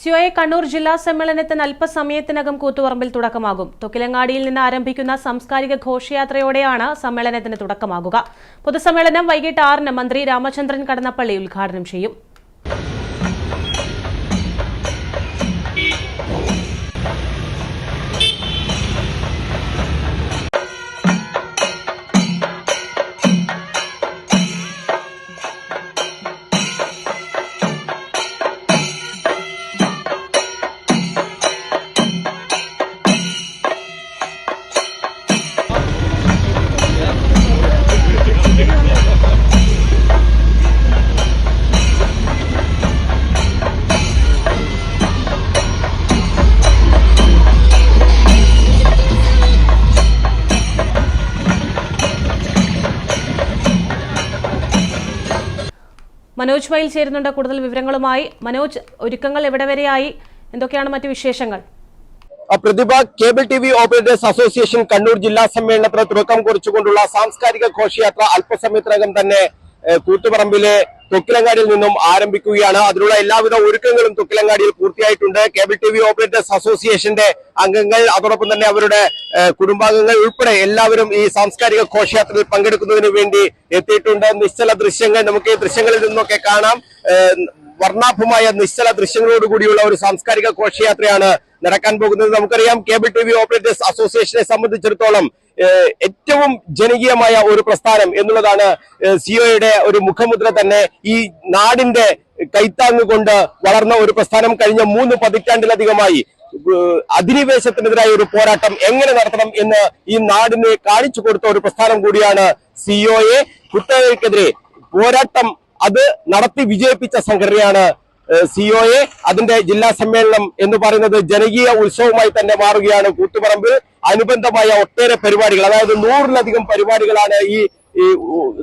COA Kannur ജില്ലാ സമ്മേളനത്തിന് അല്പസമയത്തിനകം കൂത്തുപറമ്പിൽ തുടക്കമാകും. തൊക്കിലങ്ങാടിയിൽ നിന്ന് ആരംഭിക്കുന്ന സാംസ്കാരിക ഘോഷയാത്രയോടെയാണ് സമ്മേളനത്തിന് തുടക്കമാകുക. പൊതുസമ്മേളനം വൈകിട്ട് ആറിന് മന്ത്രി രാമചന്ദ്രൻ കടന്നപ്പള്ളി ഉദ്ഘാടനം ചെയ്യും. മനോജ് വൈൽ ചേരുന്നുണ്ട്. കൂടുതൽ വിവരങ്ങളുമായി മനോജ് ഒരുക്കങ്ങൾ എവിടെ വരെയായി എന്തൊക്കെയാണ് മറ്റു വിശേഷങ്ങൾ? Prathibha cable T V operators association Kannur ജില്ലാ സമ്മേളനത്തിന് തുടക്കം കുറിച്ചുകൊണ്ടുള്ള സാംസ്കാരിക ഘോഷയാത്ര അല്പസമയത്തിനകം തന്നെ കൂത്തുപറമ്പിലെ തൊക്കിലങ്ങാടിയിൽ നിന്നും ആരംഭിക്കുകയാണ്. അതിനുള്ള എല്ലാവിധ ഒരുക്കങ്ങളും തൊക്കിലങ്ങാടിയിൽ പൂർത്തിയായിട്ടുണ്ട്. കേബിൾ ടി വി ഓപ്പറേറ്റേഴ്സ് അസോസിയേഷന്റെ അംഗങ്ങൾ അതോടൊപ്പം തന്നെ അവരുടെ കുടുംബാംഗങ്ങൾ ഉൾപ്പെടെ എല്ലാവരും ഈ സാംസ്കാരിക ഘോഷയാത്രയിൽ പങ്കെടുക്കുന്നതിന് വേണ്ടി എത്തിയിട്ടുണ്ട്. നിശ്ചല ദൃശ്യങ്ങൾ നമുക്ക് ഈ ദൃശ്യങ്ങളിൽ നിന്നൊക്കെ കാണാം. വർണാഭമായ നിശ്ചല ദൃശ്യങ്ങളോടുകൂടിയുള്ള ഒരു സാംസ്കാരിക ഘോഷയാത്രയാണ് നടക്കാൻ പോകുന്നത്. നമുക്കറിയാം കേബിൾ ടി വി ഓപ്പറേറ്റേഴ്സ് അസോസിയേഷനെ സംബന്ധിച്ചിടത്തോളം ഏറ്റവും ജനകീയമായ ഒരു പ്രസ്ഥാനം എന്നുള്ളതാണ് സിഒയുടെ ഒരു മുഖമുദ്ര തന്നെ. ഈ നാടിന്റെ കൈത്താങ്ങ് കൊണ്ട് വളർന്ന ഒരു പ്രസ്ഥാനം കഴിഞ്ഞ മൂന്ന് പതിറ്റാണ്ടിലധികമായി അധിനിവേശത്തിനെതിരായ ഒരു പോരാട്ടം എങ്ങനെ നടത്തണം എന്ന് ഈ നാടിനെ കാണിച്ചു കൊടുത്ത ഒരു പ്രസ്ഥാനം കൂടിയാണ് സിഒയെ കുത്തകയ്ക്കെതിരെ പോരാട്ടം അത് നടത്തി വിജയിപ്പിച്ച സംഘടനയാണ് സിഒഎ അതിന്റെ ജില്ലാ സമ്മേളനം എന്ന് പറയുന്നത് ജനകീയ ഉത്സവമായി തന്നെ മാറുകയാണ് കൂത്തുപറമ്പിൽ. അനുബന്ധമായ ഒട്ടേറെ പരിപാടികൾ അതായത് നൂറിലധികം പരിപാടികളാണ് ഈ ഈ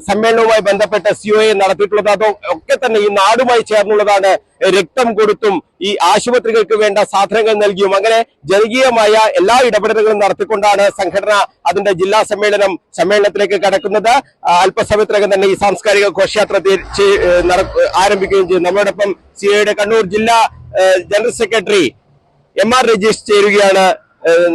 സമ്മേളനവുമായി ബന്ധപ്പെട്ട സി സിഒഎ നടത്തിയിട്ടുള്ളത് അതോ ഒക്കെ തന്നെ ഈ നാടുമായി ചേർന്നുള്ളതാണ് രക്തം കൊടുത്തും ഈ ആശുപത്രികൾക്ക് വേണ്ട സാധനങ്ങൾ നൽകിയും. അങ്ങനെ ജനകീയമായ എല്ലാ ഇടപെടലുകളും നടത്തിക്കൊണ്ടാണ് സംഘടന അതിന്റെ ജില്ലാ സമ്മേളനം സമ്മേളനത്തിലേക്ക് കടക്കുന്നത്. അല്പസമയത്തിനകം തന്നെ ഈ സാംസ്കാരിക ഘോഷയാത്ര ആരംഭിക്കുകയും ചെയ്യും. നമ്മളോടൊപ്പം സി കണ്ണൂർ ജില്ലാ general secretary M R Rajeesh ചേരുകയാണ്.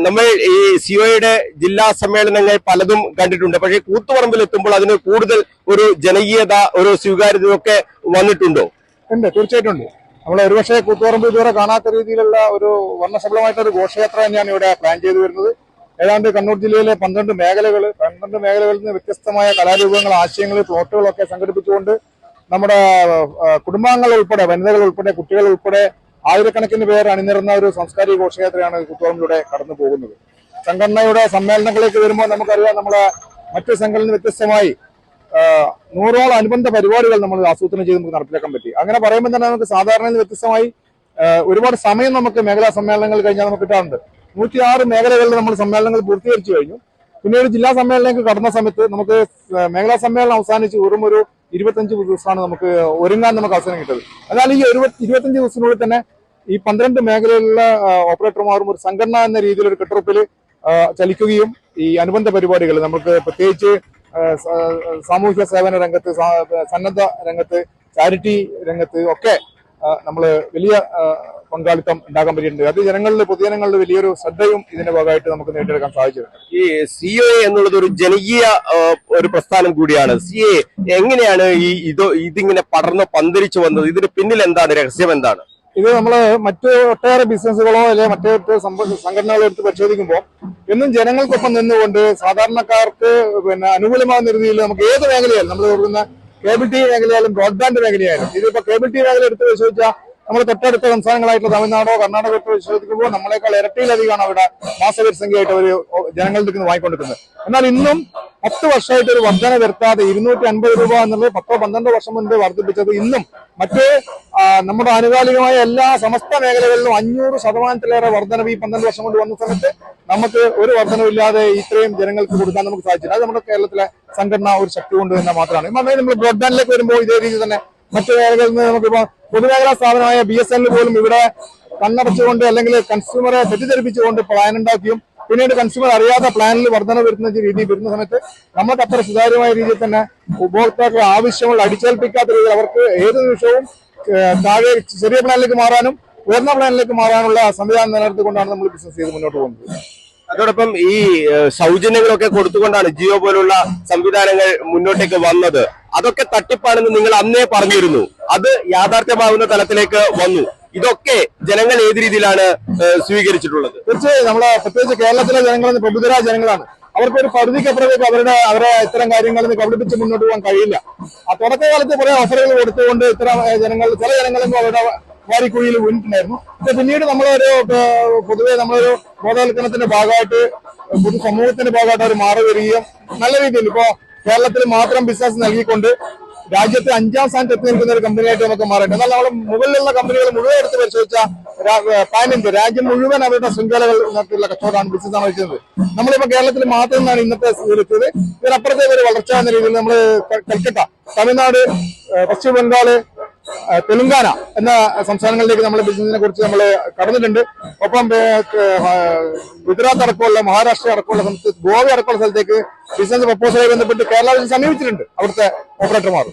നമ്മൾ ഈ സിഒയുടെ ജില്ലാ സമ്മേളനങ്ങൾ പലതും കണ്ടിട്ടുണ്ട്. പക്ഷേ കൂത്തുപറമ്പിൽ എത്തുമ്പോൾ അതിന് കൂടുതൽ ഒരു ജനകീയത ഒരു സ്വീകാര്യത ഒക്കെ വന്നിട്ടുണ്ടോ? ഉണ്ട് തീർച്ചയായിട്ടും ഉണ്ട്. നമ്മൾ ഒരുപക്ഷെ കൂത്തുപറമ്പ് ഇതുവരെ കാണാത്ത രീതിയിലുള്ള ഒരു വർണശബളമായിട്ടുള്ള ഒരു ഘോഷയാത്ര തന്നെയാണ് ഇവിടെ പ്ലാൻ ചെയ്തു വരുന്നത്. ഏതാണ്ട് കണ്ണൂർ ജില്ലയിലെ പന്ത്രണ്ട് മേഖലകൾ പന്ത്രണ്ട് മേഖലകളിൽ നിന്ന് വ്യത്യസ്തമായ കലാരൂപങ്ങൾ ആശയങ്ങൾ പ്ലോട്ടുകളൊക്കെ സംഘടിപ്പിച്ചുകൊണ്ട് നമ്മുടെ കുടുംബാംഗങ്ങൾ ഉൾപ്പെടെ വനിതകൾ ഉൾപ്പെടെ കുട്ടികൾ ഉൾപ്പെടെ ആയിരക്കണക്കിന് പേർ അണിനിരുന്ന ഒരു സാംസ്കാരിക ഘോഷയാത്രയാണ് കുത്തോളമിലൂടെ കടന്നു പോകുന്നത്. സംഘടനയുടെ സമ്മേളനങ്ങളിലേക്ക് വരുമ്പോൾ നമുക്കറിയാം നമ്മുടെ മറ്റു സംഘടന വ്യത്യസ്തമായി നൂറോളം അനുബന്ധ പരിപാടികൾ നമ്മൾ ആസൂത്രണം ചെയ്ത് നമുക്ക് നടപ്പിലാക്കാൻ പറ്റി. അങ്ങനെ പറയുമ്പോൾ തന്നെ നമുക്ക് സാധാരണയിൽ വ്യത്യസ്തമായി ഒരുപാട് സമയം നമുക്ക് മേഖലാ സമ്മേളനങ്ങൾ കഴിഞ്ഞാൽ നമുക്ക് കിട്ടാറുണ്ട്. നൂറ്റിയാറ് മേഖലകളിൽ നമ്മൾ സമ്മേളനങ്ങൾ പൂർത്തീകരിച്ചു കഴിഞ്ഞു. പിന്നീട് ജില്ലാ സമ്മേളനത്തിലേക്ക് കടന്ന സമയത്ത് നമുക്ക് മേഖലാ സമ്മേളനം അവസാനിച്ച് വെറും ഒരു ഇരുപത്തഞ്ച് ദിവസമാണ് നമുക്ക് ഒരുങ്ങാൻ നമുക്ക് അവസരം കിട്ടുന്നത് എന്നാൽ ഈ ഇരുപത്തഞ്ച് ദിവസത്തിനുള്ളിൽ തന്നെ ഈ പന്ത്രണ്ട് മേഖലയിലുള്ള ഓപ്പറേറ്റർമാരും ഒരു സംഘടന എന്ന രീതിയിൽ ഒരു കെട്ടുറപ്പിൽ ചലിക്കുകയും ഈ അനുബന്ധ പരിപാടികൾ നമുക്ക് പ്രത്യേകിച്ച് സാമൂഹ്യ സേവന രംഗത്ത് സന്നദ്ധ രംഗത്ത് ചാരിറ്റി രംഗത്ത് ഒക്കെ നമ്മൾ വലിയ പങ്കാളിത്തം ഉണ്ടാക്കാൻ പറ്റിയിട്ടുണ്ട്. അത് ജനങ്ങളിൽ പൊതുജനങ്ങളിൽ വലിയൊരു ശ്രദ്ധയും ഇതിന്റെ ഭാഗമായിട്ട് നമുക്ക് നേടിയെടുക്കാൻ സാധിച്ചിട്ടുണ്ട്. ഈ സി എ എന്നുള്ളത് ഒരു ജനകീയ ഒരു പ്രസ്ഥാനം കൂടിയാണ്. സി എ എങ്ങനെയാണ് ഈ ഇത് ഇതിങ്ങനെ പടർന്ന് പന്തിരിച്ചു വന്നത്? ഇതിന് പിന്നിൽ എന്താണ്? രഹസ്യം എന്താണ്? ഇത് നമ്മൾ മറ്റ് ഒട്ടേറെ ബിസിനസ്സുകളോ അല്ലെങ്കിൽ മറ്റേ സംഘടനകളോ എടുത്ത് പരിശോധിക്കുമ്പോൾ എന്നും ജനങ്ങൾക്കൊപ്പം നിന്നുകൊണ്ട് സാധാരണക്കാർക്ക് പിന്നെ അനുകൂലമാകുന്ന രീതിയിൽ നമുക്ക് ഏത് മേഖലയായാലും നമ്മൾ കൊടുക്കുന്ന കേബിൾ ടി വി മേഖലയായാലും ബ്രോഡ്ബാൻഡ് മേഖലയായാലും ഇതിപ്പോ കേബിൾ ടി വി മേഖല എടുത്ത് പരിശോധിച്ചാൽ നമ്മൾ തൊട്ടടുത്ത സംസ്ഥാനങ്ങളായിട്ടുള്ള തമിഴ്നാടോ കർണാടക പരിശോധിക്കുമ്പോൾ നമ്മളെക്കാൾ ഇരട്ടിയിലധികമാണ് അവിടെ മാസപരിസംഖ്യയായിട്ട് അവർ ജനങ്ങളുടെ നിന്ന് വാങ്ങിക്കൊണ്ടിരുന്നത് എന്നാൽ ഇന്നും പത്ത് വർഷമായിട്ട് ഒരു വർധന വരുത്താതെ ഇരുന്നൂറ്റി അൻപത് രൂപ എന്നുള്ളത് പത്തോ പന്ത്രണ്ടോ വർഷം മുൻപ് വർദ്ധിപ്പിച്ചത് ഇന്നും മറ്റ് നമ്മുടെ ആനുകാലികമായ എല്ലാ സമസ്ത മേഖലകളിലും അഞ്ഞൂറ് ശതമാനത്തിലേറെ വർധനവ് ഈ പന്ത്രണ്ട് വർഷം കൊണ്ട് വന്ന സമയത്ത് നമുക്ക് ഒരു വർധനവില്ലാതെ ഇത്രയും ജനങ്ങൾക്ക് കൊടുക്കാൻ നമുക്ക് സാധിച്ചില്ല. അത് നമ്മുടെ കേരളത്തിലെ സംഘടന ഒരു ശക്തി കൊണ്ട് തന്നെ മാത്രമാണ്. നമ്മൾ ബ്രോഡ്ബാൻഡിലേക്ക് വരുമ്പോൾ ഇതേ രീതി തന്നെ മറ്റു മേഖലകളിൽ നിന്ന് നമുക്കിപ്പോൾ പൊതുമേഖലാ സ്ഥാപനമായ ബി എസ് എല്ലിൽ പോലും ഇവിടെ കണ്ണടച്ചുകൊണ്ട് അല്ലെങ്കിൽ കൺസ്യൂമറെ തെറ്റിദ്ധരിപ്പിച്ചുകൊണ്ട് പ്ലാൻ ഉണ്ടാക്കിയും. പിന്നീട് കൺസ്യൂമർ അറിയാത്ത പ്ലാനിൽ വർധന വരുന്ന രീതി വരുന്ന സമയത്ത് നമുക്ക് അത്ര സുതാര്യമായ രീതിയിൽ തന്നെ ഉപഭോക്താക്കൾ ആവശ്യങ്ങൾ അടിച്ചേൽപ്പിക്കാത്ത രീതിയിൽ അവർക്ക് ഏത് നിമിഷവും താഴെ ചെറിയ പ്ലാനിലേക്ക് മാറാനും ഉയർന്ന പ്ലാനിലേക്ക് മാറാനുള്ള സംവിധാനം നിലനിർത്തിക്കൊണ്ടാണ് നമ്മൾ ബിസിനസ് ചെയ്ത് മുന്നോട്ട് പോകുന്നത്. അതോടൊപ്പം ഈ സൗജന്യങ്ങളൊക്കെ കൊടുത്തുകൊണ്ടാണ് ജിയോ പോലുള്ള സംവിധാനങ്ങൾ മുന്നോട്ടേക്ക് വന്നത്. അതൊക്കെ തട്ടിപ്പാണെന്ന് നിങ്ങൾ അന്നേ പറഞ്ഞിരുന്നു. അത് യാഥാർത്ഥ്യമാകുന്ന തലത്തിലേക്ക് വന്നു. ഇതൊക്കെ ജനങ്ങൾ ഏത് രീതിയിലാണ് സ്വീകരിച്ചിട്ടുള്ളത്? തീർച്ചയായും നമ്മളെ പ്രത്യേകിച്ച് കേരളത്തിലെ ജനങ്ങൾ പ്രബുദ്ധരായ ജനങ്ങളാണ്. അവർക്ക് ഒരു പരിധിക്കപ്പുറത്തേക്ക് അവരുടെ അവരെ ഇത്തരം കാര്യങ്ങളിൽ കബളിപ്പിച്ച് മുന്നോട്ട് പോകാൻ കഴിയില്ല. ആ തുടക്കകാലത്ത് കുറെ ഓഫറുകൾ കൊടുത്തുകൊണ്ട് ഇത്തരം ജനങ്ങൾ ചില ജനങ്ങളും അവരുടെ വാരിക്കുഴിയിൽ വീണിട്ടുണ്ടായിരുന്നു. പക്ഷെ പിന്നീട് നമ്മളൊരു പൊതുവെ നമ്മളൊരു ബോധവൽക്കരണത്തിന്റെ ഭാഗമായിട്ട് പൊതുസമൂഹത്തിന്റെ ഭാഗമായിട്ട് അവർ മാറി വരികയും നല്ല രീതിയിൽ ഇപ്പോ കേരളത്തിൽ മാത്രം ബിസിനസ് നൽകിക്കൊണ്ട് രാജ്യത്തെ അഞ്ചാം സ്ഥാനത്ത് എത്തി നിൽക്കുന്ന ഒരു കമ്പനിയായിട്ട് നമുക്ക് മാറട്ടെ എന്നാൽ നമ്മൾ മുകളിലുള്ള കമ്പനികൾ മുഴുവൻ എടുത്ത് പരിശോധിച്ച പാൻ രാജ്യം മുഴുവൻ അവരുടെ ശൃംഖലകൾ കച്ചവടമാണ് ബിസിനസ് ആണ് വെച്ചത് നമ്മളിപ്പോ കേരളത്തിൽ മാത്രം നിന്നാണ് ഇന്നത്തെ എടുത്തത് ഇതിനപ്പുറത്തേക്ക് ഒരു വളർച്ച എന്ന രീതിയിൽ നമ്മൾ കൽക്കട്ട തമിഴ്നാട് പശ്ചിമ ബംഗാൾ തെലുങ്കാന എന്ന സംസ്ഥാനങ്ങളിലേക്ക് നമ്മൾ ബിസിനസിനെ കുറിച്ച് നമ്മൾ കടന്നിട്ടുണ്ട്. ഒപ്പം ഗുജറാത്ത് അടക്കമുള്ള മഹാരാഷ്ട്ര അടക്കമുള്ള സംസ്ഥാന ഗോവ അടക്കമുള്ള സ്ഥലത്തേക്ക് ബിസിനസ് പ്രപ്പോസലുമായി ബന്ധപ്പെട്ട് കേരള സമീപിച്ചിട്ടുണ്ട്. അവിടുത്തെ ഓപ്പറേറ്റർമാർ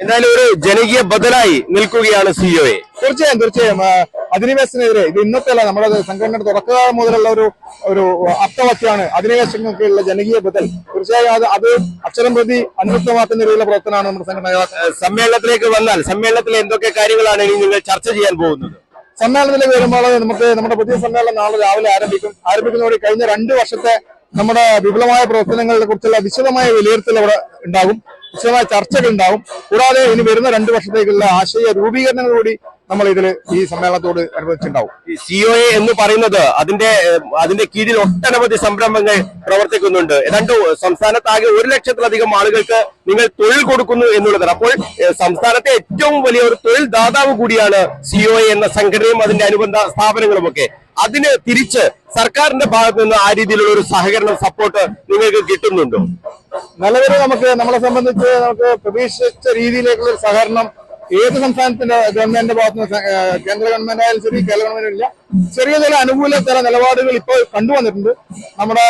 എന്തായാലും ഒരു ജനകീയ ബദലായി നിൽക്കുകയാണ് സിഇഒയെ തീർച്ചയായും തീർച്ചയായും. ആ, അധിനിവേശത്തിനെതിരെ ഇത് ഇന്നത്തെയല്ല നമ്മുടെ സംഘടനയുടെ തുടക്കകാലം മുതലുള്ള ഒരു ഒരു അർത്ഥവത്യാണ് അധിനിവേശങ്ങൾക്കുള്ള ജനകീയ ബദൽ. തീർച്ചയായും അത് അത് അക്ഷരം പ്രതി അന്വർത്ഥമാക്കുന്ന രീതിയിലുള്ള പ്രവർത്തനമാണ് നമ്മുടെ സംഘടന സമ്മേളനത്തിലേക്ക് വന്നാൽ സമ്മേളനത്തിൽ എന്തൊക്കെ കാര്യങ്ങളാണ് ഇനി നിങ്ങൾ ചർച്ച ചെയ്യാൻ പോകുന്നത്? സമ്മേളനത്തിലേക്ക് വരുമ്പോൾ നമുക്ക് നമ്മുടെ പുതിയ സമ്മേളനം നാളെ രാവിലെ ആരംഭിക്കും. ആരംഭിക്കുന്നതോടെ കഴിഞ്ഞ രണ്ട് വർഷത്തെ നമ്മുടെ വിപുലമായ പ്രവർത്തനങ്ങളെ കുറിച്ചുള്ള വിശദമായ വിലയിരുത്തൽ അവിടെ ഉണ്ടാകും. വിശദമായ ചർച്ചകൾ ഉണ്ടാകും. കൂടാതെ ഇനി വരുന്ന രണ്ട് വർഷത്തേക്കുള്ള ആശയ രൂപീകരണങ്ങൾ കൂടി നമ്മൾ ഇതിൽ ഈ സമ്മേളനത്തോട് അനുബന്ധിച്ചിട്ടുണ്ടാവും സിഒഎ എന്ന് പറയുന്നത് അതിന്റെ അതിന്റെ കീഴിൽ ഒട്ടനവധി സംരംഭങ്ങൾ പ്രവർത്തിക്കുന്നുണ്ട്. ഏതാണ്ട് സംസ്ഥാനത്താകെ ഒരു ലക്ഷത്തിലധികം ആളുകൾക്ക് നിങ്ങൾ തൊഴിൽ കൊടുക്കുന്നു എന്നുള്ളതാണ്. അപ്പോൾ സംസ്ഥാനത്തെ ഏറ്റവും വലിയ ഒരു തൊഴിൽ ദാതാവ് കൂടിയാണ് സിഒഎ എന്ന സംഘടനയും അതിന്റെ അനുബന്ധ സ്ഥാപനങ്ങളും ഒക്കെ അതിന് തിരിച്ച് സർക്കാരിന്റെ ഭാഗത്ത് നിന്ന് ആ രീതിയിലുള്ള ഒരു സഹകരണം സപ്പോർട്ട് നിങ്ങൾക്ക് കിട്ടുന്നുണ്ടോ. നിലവിൽ നമുക്ക് നമ്മളെ സംബന്ധിച്ച് നമുക്ക് പ്രതീക്ഷിച്ച രീതിയിലേക്കുള്ള സഹകരണം ഏത് സംസ്ഥാനത്തിന്റെ ഗവൺമെന്റിന്റെ ഭാഗത്ത് കേന്ദ്ര ഗവൺമെന്റ് ആയാലും ശരി കേരള ഗവൺമെന്റ് ഇല്ല. ചെറിയ ചില അനുകൂല ചില നിലപാടുകൾ ഇപ്പോൾ കണ്ടുവന്നിട്ടുണ്ട്. നമ്മുടെ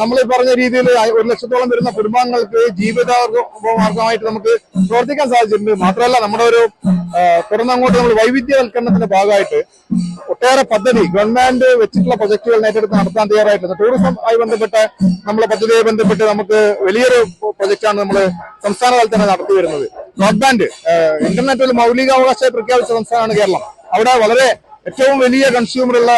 നമ്മൾ ഈ പറഞ്ഞ രീതിയിൽ ഒരു ലക്ഷത്തോളം വരുന്ന കുടുംബാംഗങ്ങൾക്ക് ജീവിത മാർഗമായിട്ട് നമുക്ക് പ്രവർത്തിക്കാൻ സാധിച്ചിട്ടുണ്ട്. മാത്രമല്ല നമ്മുടെ ഒരു ഏഹ് തുറന്നങ്ങോട്ട് നമ്മൾ വൈവിധ്യവൽക്കരണത്തിന്റെ ഭാഗമായിട്ട് ഒട്ടേറെ പദ്ധതി ഗവൺമെന്റ് വെച്ചിട്ടുള്ള പ്രൊജക്ടുകൾ ഏറ്റെടുത്ത് നടത്താൻ തയ്യാറായിട്ടുണ്ട്. ടൂറിസം ആയി ബന്ധപ്പെട്ട നമ്മളെ പദ്ധതിയുമായി ബന്ധപ്പെട്ട് നമുക്ക് വലിയൊരു പ്രൊജക്റ്റാണ് നമ്മൾ സംസ്ഥാന തലത്തിൽ നടത്തി വരുന്നത്. ബ്രോഡ്ബാൻഡ് ഇന്റർനെറ്റ് ഒരു മൗലികാവകാശമായി പ്രഖ്യാപിച്ച സംസ്ഥാനമാണ് കേരളം. അവിടെ വളരെ ഏറ്റവും വലിയ കൺസ്യൂമർ കൺസ്യൂമറുള്ള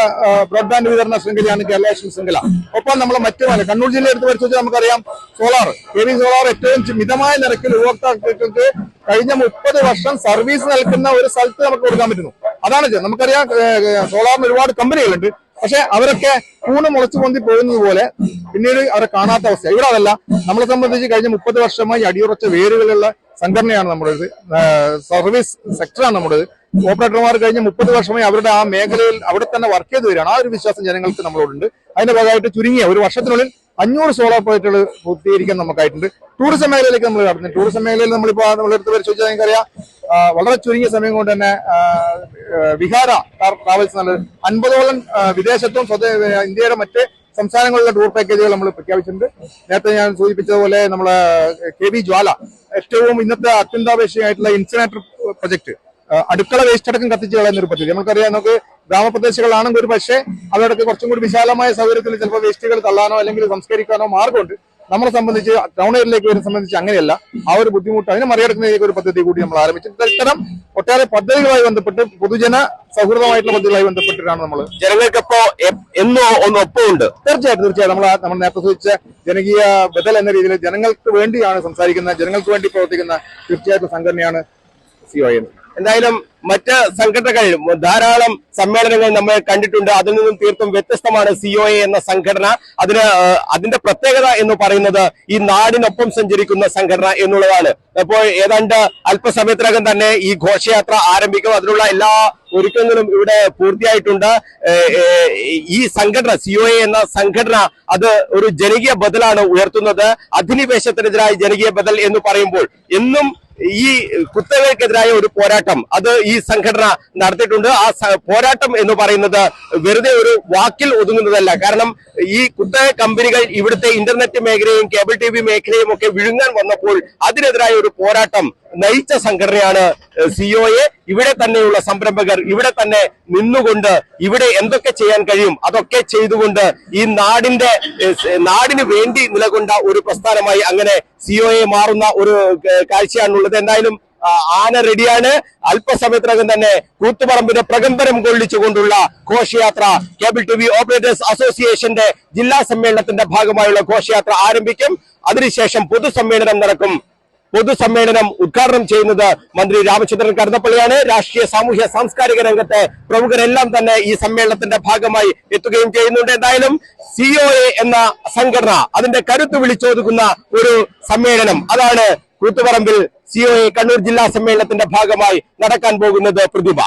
ബ്രോഡ്ബാൻഡ് വിതരണ ശൃംഖലയാണ് കേരള ശൃംഖല. ഒപ്പം നമ്മൾ മറ്റു കണ്ണൂർ ജില്ലയിൽ എടുത്ത് പരിശോധിച്ചാൽ നമുക്കറിയാം സോളാർ കെ വി സോളാർ ഏറ്റവും മിതമായ നിരക്കിൽ ഉപഭോക്താക്കൾക്ക് കഴിഞ്ഞ മുപ്പത് വർഷം സർവീസ് നൽകുന്ന ഒരു സ്ഥലത്ത് നമുക്ക് കൊടുക്കാൻ പറ്റുന്നു. അതാണ് നമുക്കറിയാം സോളാറിന് ഒരുപാട് കമ്പനികളുണ്ട്. പക്ഷെ അവരൊക്കെ കൂണ് മുളച്ചു പൊന്തി പോകുന്നത് പോലെ പിന്നീട് അവരെ കാണാത്ത അവസ്ഥ ഇവിടെ അതല്ല നമ്മളെ സംബന്ധിച്ച് കഴിഞ്ഞ മുപ്പത് വർഷമായി അടിയുറച്ച വേരുകളുള്ള സംഘടനയാണ് നമ്മുടേത്. ഏഹ്, സർവീസ് സെക്ടറാണ് നമ്മുടേത്. ഓപ്പറേറ്റർമാർ കഴിഞ്ഞ മുപ്പത് വർഷമായി അവരുടെ ആ മേഖലയിൽ അവിടെ തന്നെ വർക്ക് ചെയ്ത് വരികയാണ്. ആ ഒരു വിശ്വാസം ജനങ്ങൾക്ക് നമ്മളോടുണ്ട്. അതിന്റെ ഭാഗമായിട്ട് ചുരുങ്ങിയ ഒരു വർഷത്തിനുള്ളിൽ അഞ്ഞൂറ് സോളാർ പ്രോജക്റ്റുകൾ പൂർത്തീകരിക്കാൻ നമുക്കായിട്ടുണ്ട്. ടൂറിസം മേഖലയിലേക്ക് നമ്മൾ കടന്നു. ടൂറിസം മേഖലയിൽ നമ്മളിപ്പോ നമ്മളെടുത്ത് പരിശോധിച്ചാൽ നിങ്ങൾക്കറിയാം. വളരെ ചുരുങ്ങിയ സമയം കൊണ്ട് തന്നെ വിഹാര ട്രാവൽസ് നല്ല അൻപതോളം വിദേശത്തും ഇന്ത്യയുടെ മറ്റ് സംസ്ഥാനങ്ങളിലെ ടൂർ പാക്കേജുകൾ നമ്മൾ പ്രഖ്യാപിച്ചിട്ടുണ്ട്. നേരത്തെ ഞാൻ സൂചിപ്പിച്ചതുപോലെ നമ്മളെ കെ വി ജ്വാല ഏറ്റവും ഇന്നത്തെ അത്യന്താപേക്ഷികമായിട്ടുള്ള ഇൻസിനേറ്റർ പ്രൊജക്ട് അടുക്കള വേസ്റ്റ് അടക്കം കത്തിച്ച് കളയുന്ന ഒരു പദ്ധതി നമുക്കറിയാം നമുക്ക് ഗ്രാമപ്രദേശങ്ങളാണെങ്കിൽ ഒരു പക്ഷേ അവരുടെ കുറച്ചും കൂടി വിശാലമായ സൗകര്യത്തിൽ ചിലപ്പോൾ വേസ്റ്റുകൾ തള്ളാനോ അല്ലെങ്കിൽ സംസ്കരിക്കാനോ മാർഗമുണ്ട്. നമ്മളെ സംബന്ധിച്ച് ടൗൺ ഏരിയയിലേക്ക് വരുന്ന സംബന്ധിച്ച് അങ്ങനെയല്ല. ആ ഒരു ബുദ്ധിമുട്ട് അതിനെ മറികടക്കുന്നതിലേക്ക് ഒരു പദ്ധതി കൂടി നമ്മൾ ആരംഭിച്ചു. ഇത്തരം ഒട്ടേറെ പദ്ധതികളുമായി ബന്ധപ്പെട്ട് പൊതുജന സൗഹൃദമായിട്ടുള്ള പദ്ധതികളുമായി ബന്ധപ്പെട്ടിട്ടാണ് നമ്മൾ ജനങ്ങൾക്കപ്പോ ഇപ്പോ എന്നോ ഒന്ന് ഒപ്പമുണ്ട്? തീർച്ചയായിട്ടും തീർച്ചയായിട്ടും. നമ്മൾ നമ്മൾ നേരത്തെ സൂചിച്ച ജനകീയ ബദൽ എന്ന രീതിയിൽ ജനങ്ങൾക്ക് വേണ്ടിയാണ് സംസാരിക്കുന്ന ജനങ്ങൾക്ക് വേണ്ടി പ്രവർത്തിക്കുന്ന തീർച്ചയായിട്ടും സംഘടനയാണ് സി ഒ എന്തായാലും മറ്റ് സംഘടനകൾ ധാരാളം സമ്മേളനങ്ങൾ നമ്മൾ കണ്ടിട്ടുണ്ട്. അതിൽ നിന്നും തീർത്തും വ്യത്യസ്തമാണ് സി ഒ എ എന്ന സംഘടന. അതിന് അതിന്റെ പ്രത്യേകത എന്ന് പറയുന്നത് ഈ നാടിനൊപ്പം സഞ്ചരിക്കുന്ന സംഘടന എന്നുള്ളതാണ്. അപ്പോൾ ഏതാണ്ട് അല്പസമയത്തിനകം തന്നെ ഈ ഘോഷയാത്ര ആരംഭിക്കും. അതിനുള്ള എല്ലാ ഒരുക്കങ്ങളും ഇവിടെ പൂർത്തിയായിട്ടുണ്ട്. ഈ സംഘടന ഈ സംഘടന എ എന്ന സംഘടന അത് ഒരു ജനകീയ ബദലാണ് ഉയർത്തുന്നത്. അധിനിവേശത്തിനെതിരായ ജനകീയ ബദൽ എന്ന് പറയുമ്പോൾ എന്നും ഈ കുത്തകൾക്കെതിരായ ഒരു പോരാട്ടം അത് ഈ സംഘടന നടത്തിയിട്ടുണ്ട്. ആ പോരാട്ടം എന്ന് പറയുന്നത് വെറുതെ ഒരു വാക്കിൽ ഒതുങ്ങുന്നതല്ല. കാരണം ഈ കുത്തക കമ്പനികൾ ഇവിടുത്തെ ഇന്റർനെറ്റ് മേഖലയും കേബിൾ ടി വി മേഖലയും ഒക്കെ വിഴുങ്ങാൻ വന്നപ്പോൾ അതിനെതിരായ ഒരു പോരാട്ടം നയിച്ച സംഘടനയാണ് സിഒഎ ഇവിടെ തന്നെയുള്ള സംരംഭകർ ഇവിടെ തന്നെ നിന്നുകൊണ്ട് ഇവിടെ എന്തൊക്കെ ചെയ്യാൻ കഴിയും അതൊക്കെ ചെയ്തുകൊണ്ട് ഈ നാടിന്റെ നാടിന് വേണ്ടി നിലകൊണ്ട ഒരു പ്രസ്ഥാനമായി അങ്ങനെ സിഒഎ മാറുന്ന ഒരു കാഴ്ചയാണുള്ളത്. എന്തായാലും ആന റെഡിയാണ്. അല്പസമയത്തിനകം തന്നെ കൂത്തുപറമ്പിന്റെ പ്രകമ്പനം കൊള്ളിച്ചുകൊണ്ടുള്ള ഘോഷയാത്ര കേബിൾ ടി വി ഓപ്പറേറ്റേഴ്സ് അസോസിയേഷന്റെ ജില്ലാ സമ്മേളനത്തിന്റെ ഭാഗമായുള്ള ഘോഷയാത്ര ആരംഭിക്കും. അതിനുശേഷം പൊതുസമ്മേളനം നടക്കും. പൊതുസമ്മേളനം ഉദ്ഘാടനം ചെയ്യുന്നത് മന്ത്രി രാമചന്ദ്രൻ കടന്നപ്പള്ളിയാണ് രാഷ്ട്രീയ സാമൂഹ്യ സാംസ്കാരിക രംഗത്തെ പ്രമുഖരെല്ലാം തന്നെ ഈ സമ്മേളനത്തിന്റെ ഭാഗമായി എത്തുകയും ചെയ്യുന്നുണ്ട്. എന്തായാലും സിഒഎ എന്ന സംഘടന അതിന്റെ കരുത്ത് വിളിച്ചോതുക്കുന്ന ഒരു സമ്മേളനം അതാണ് കൂത്തുപറമ്പിൽ സിഒഎ കണ്ണൂർ ജില്ലാ സമ്മേളനത്തിന്റെ ഭാഗമായി നടക്കാൻ പോകുന്നത് പ്രതിഭ.